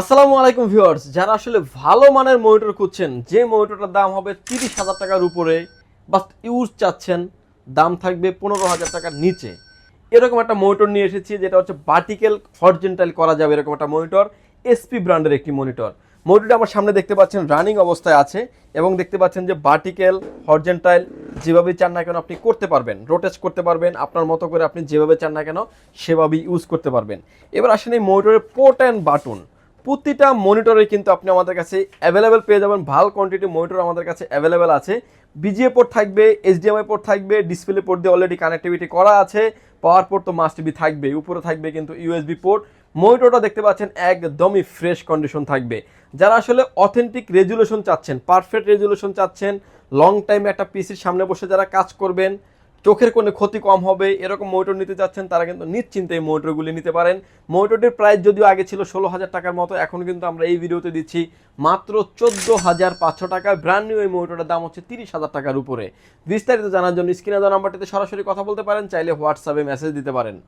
আসসালামু আলাইকুম ভিউয়ার্স, যারা আসলে ভালো মানের মনিটর খুঁজছেন, যে মনিটরটার দাম হবে তিরিশ হাজার টাকার উপরে বা ইউজ চাচ্ছেন, দাম থাকবে পনেরো হাজার টাকার নিচে। এরকম একটা মনিটর নিয়ে এসেছি, যেটা হচ্ছে ভার্টিক্যাল হরিজেন্টাল করা যাবে এরকম একটা মনিটর এসপি ব্র্যান্ডের একটি মনিটর। মনিটরটা আমার সামনে দেখতে পাচ্ছেন রানিং অবস্থায় আছে, এবং দেখতে পাচ্ছেন যে ভার্টিক্যাল হরিজেন্টাল যেভাবে চান না কেন আপনি করতে পারবেন রোটেট করতে পারবেন, আপনার মতো করে আপনি যেভাবে চান না কেন, সেভাবেই ইউজ করতে পারবেন। এবার আসেন এই মনিটরের পোর্ট অ্যান্ড বাটন প্রতিটা মনিটরে কিন্তু আপনি আমাদের কাছে অ্যাভেলেবেল পেয়ে যাবেন। ভালো কোয়ান্টিটি মনিটর আমাদের কাছে অ্যাভেলেবেল আছে। বিজিএ পোর্ট থাকবে এইচডিএমআই পোর্ট থাকবে ডিসপ্লে পোর্ট দিয়ে অলরেডি কানেক্টিভিটি করা আছে। পাওয়ার পোর্ট তো মাস্ট বি থাকবে, উপরে থাকবে কিন্তু ইউএসবি পোর্ট মনিটরটা দেখতে পাচ্ছেন, একদমই ফ্রেশ কন্ডিশন থাকবে। যারা আসলে অথেন্টিক রেজুলেশন চাচ্ছেন পারফেক্ট রেজুলেশন চাচ্ছেন লং টাইম একটা পিসির সামনে বসে যারা কাজ করবেন চোখের কোনো ক্ষতি কম হবে, এরকম মোটর নিতে চাচ্ছেন তারা কিন্তু নিশ্চিন্তে এই মোটরগুলি নিতে পারেন। মোটরটির প্রাইস যদিও আগে ছিল ষোলো হাজার টাকার মতো, এখন কিন্তু আমরা এই ভিডিওতে দিচ্ছি মাত্র চোদ্দ হাজার পাঁচশো টাকা। ব্র্যান্ড নিউ এই মোটরটার দাম হচ্ছে তিরিশ হাজার টাকার উপরে। বিস্তারিত জানার জন্য স্ক্রিনে দেওয়া নাম্বারটিতে সরাসরি কথা বলতে পারেন, চাইলে হোয়াটসঅ্যাপে মেসেজ দিতে পারেন।